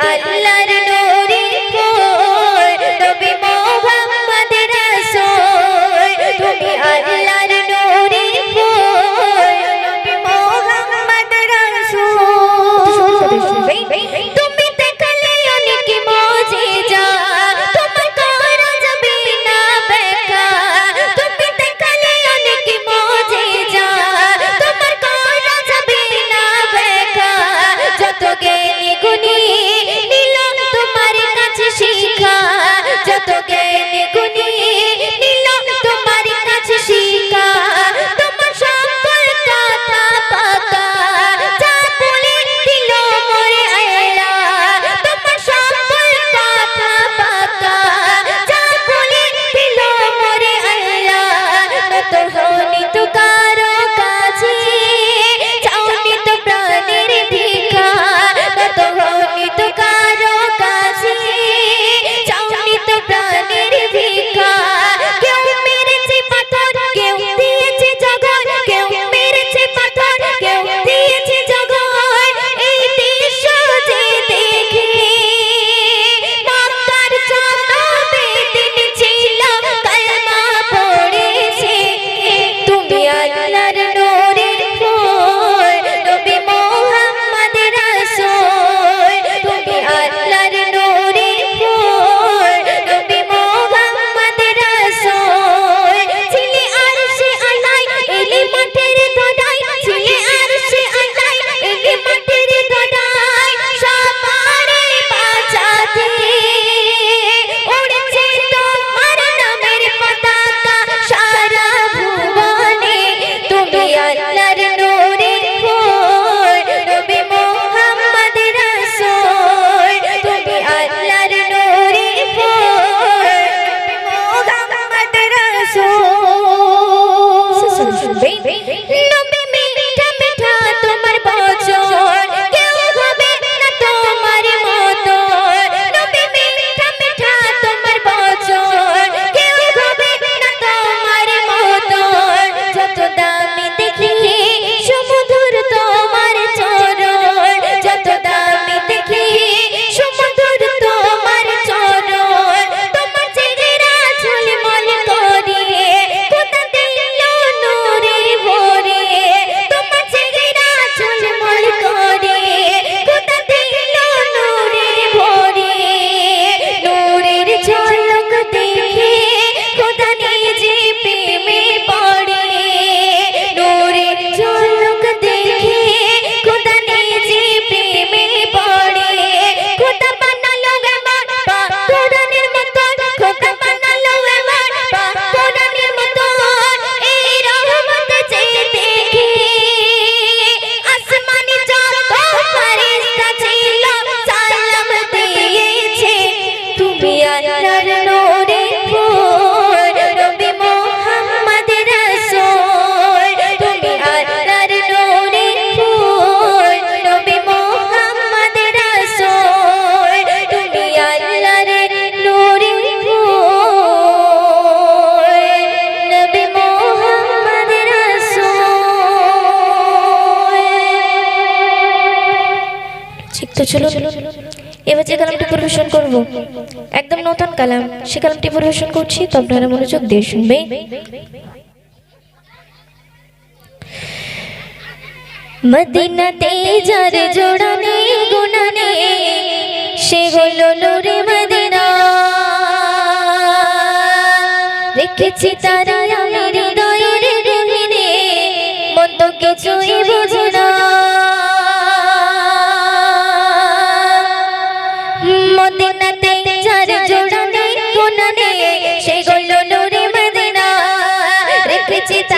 I চলুন এবার যে কালামটি পরিবেশন করব। একদম নতুন কালাম। সে কালামটি পরিবেশন করছি, তো আপনারা মনোযোগ দিয়ে শুনবেন। মদিনাতে যার জোড়ানে গুণানে সে হল নূরে মদিনা। রেখেছি তারা Cita.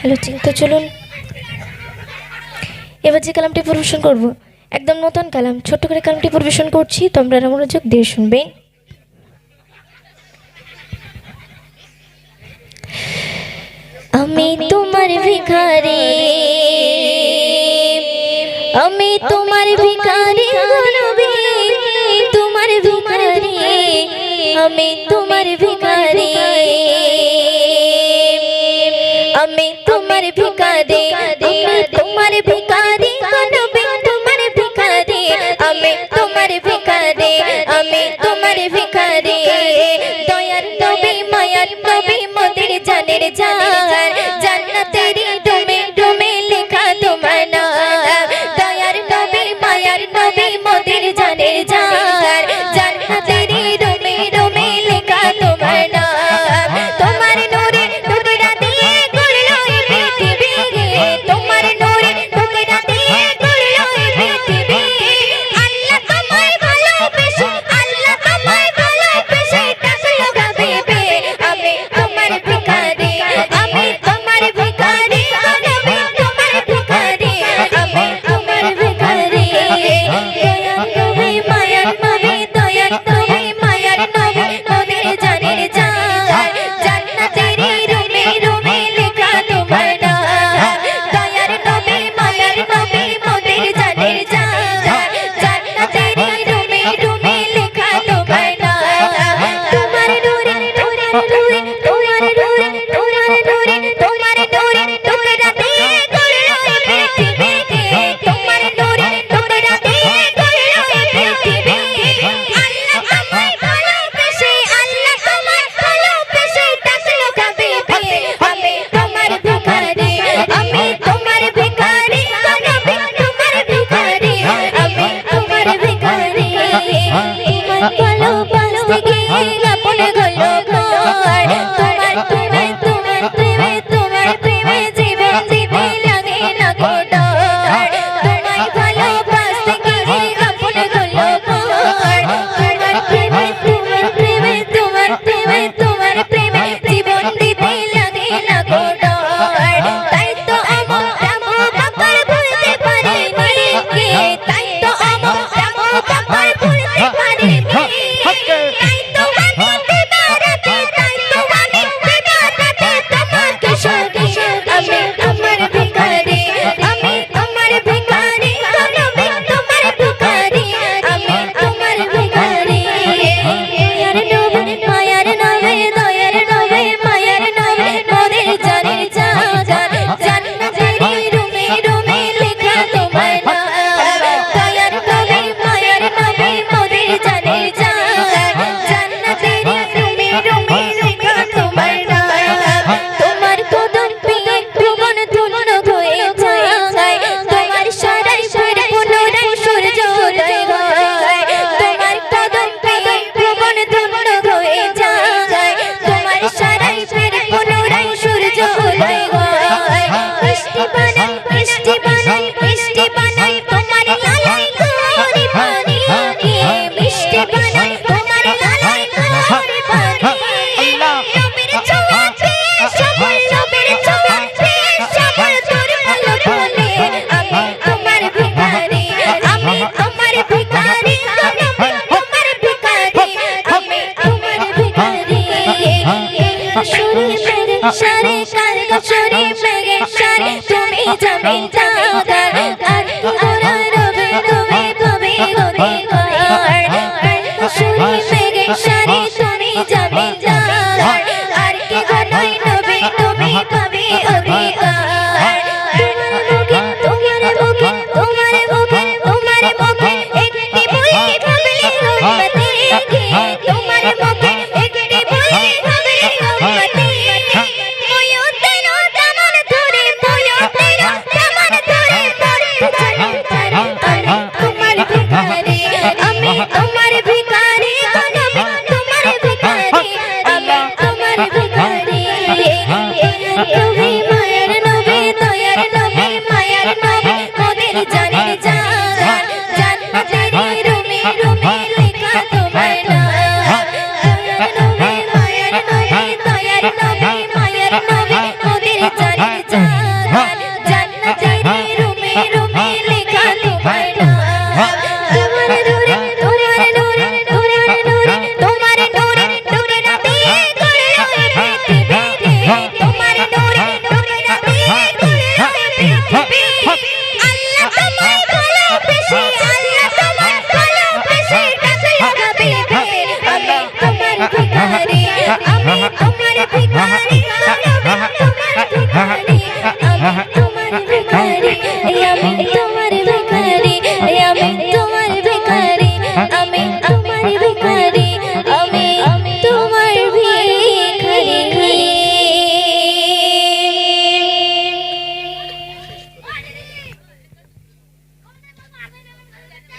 Hello চিন্তা চলুন। এবার যে কালামটি পরিবেশন করব, একদম নতুন কালাম, ছোট্ট করে কালামটি পরিবেশন করছি, তোমরা মনোযোগ দিয়ে শুনবে আমি তোমার ভিখারি আমি তোমার ভিখারি গোলামি তোমার ভিখারি, আমি তোমার ভিখারি। আমি তোমার ভিখারি, আমি তোমার ভিখারি গোলামি তোমার ভিখারি। আমি তোমার ভিখারি, আমি তোমার ভিখারি। দয়ার নবী, মায়ার নবী মোদের জানের জান জান্নাতের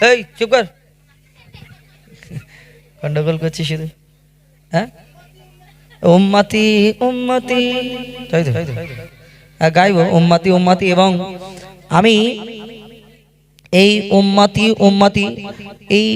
এই, চুপ কর। গন্ডগোল করছি শুধু। হ্যাঁ? উম্মাতি উম্মাতি। তাই তো। হ্যাঁ গাইব, উম্মাতি উম্মাতি এবং আমি এই উম্মাতি উম্মাতি, এই